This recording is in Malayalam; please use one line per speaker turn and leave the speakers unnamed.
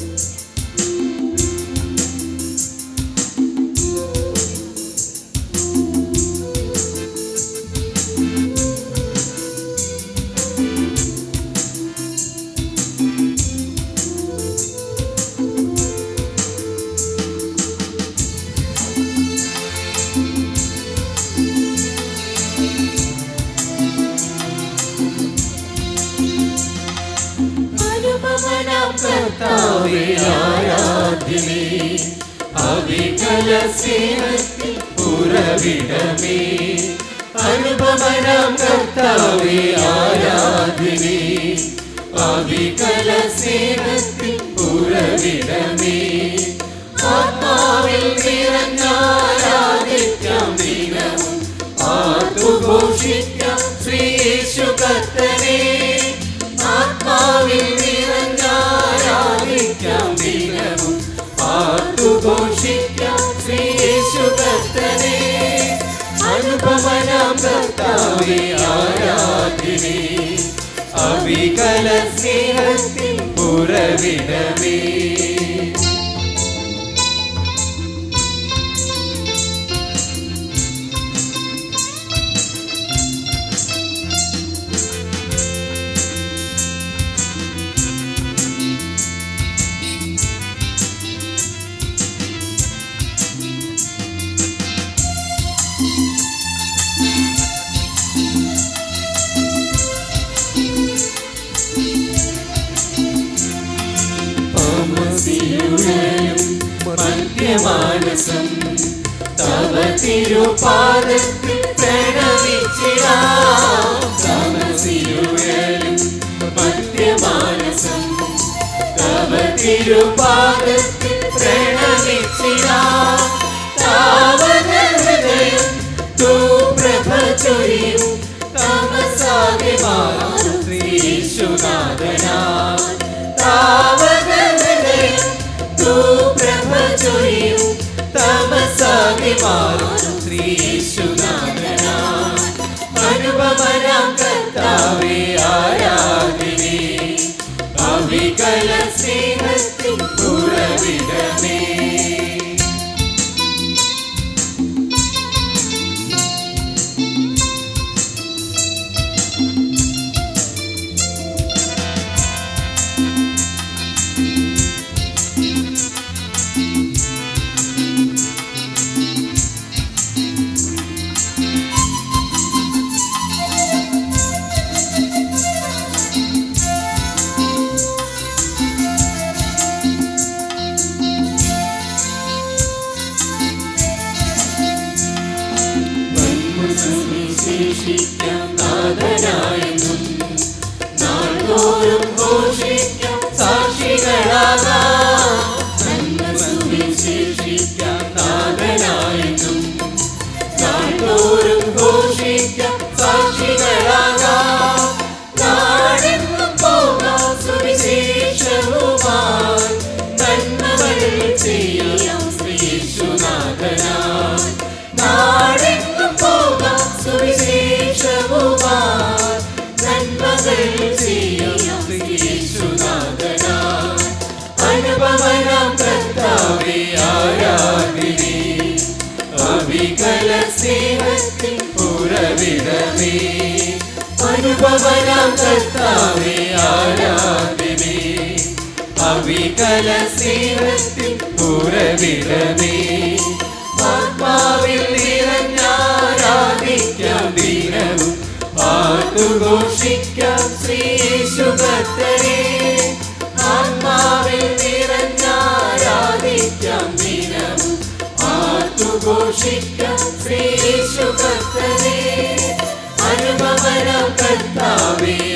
you. കർത്താവേ ആരാധ്യമേ അവികല സ്നേഹത്തിൽ ഉറവിടമേ അനുപമനം കർത്താവേ ആരാധ്യമേ അവികല സ്നേഹത്തിൽ ഉറവിടമേ ആത്മാവിൽ നിറഞ്ഞാരാധിക്കാം ദിനവും ആർത്തുഘോഷിക്കാം ശ്രീയേശു കർത്തനെ अविकलस्य हस्ति पुरविरमे മധ്യമാനസം തവ തിരുപാദത്തിൽ പ്രണമിച്ചിടാം. താമസിയുഴലും മധ്യമാനസം തവ തിരുപാദത്തിൽ പ്രണമിച്ചിടാം. താവക ഹൃദയം തൂ പ്രഭ ചൊരിയും തമസാകെ പ്രഭ ചൊരിയും തമസാകെ മാറും ശ്രീശുനാഥനാ സുവിശേഷിക്കാം നാഥനായെന്നും നാൾതോറും ഘോഷിക്കാം സാക്ഷികളാകാം. നന്മ അനുപമനാം കർത്താവേ ആരാധിനി അവികല സ്നേഹത്തിൻ പുറവിടമേ അനുപമനാം കർത്താവേ ആരാധിനേ അവികല സ്നേഹത്തിൻ പുറവിടമേ ആത്മാവിൽ നിറഞ്ഞാരാധിക്കാം ദിനവും പാട്ടുഘോഷിക്കാം ശ്രീശുഭത്തനെ ആത്മാവിൽ പാട്ടുഘോഷിക്കാം ശ്രീശുഭത്തനെ അനുപമനം കർത്താവേ ആരാ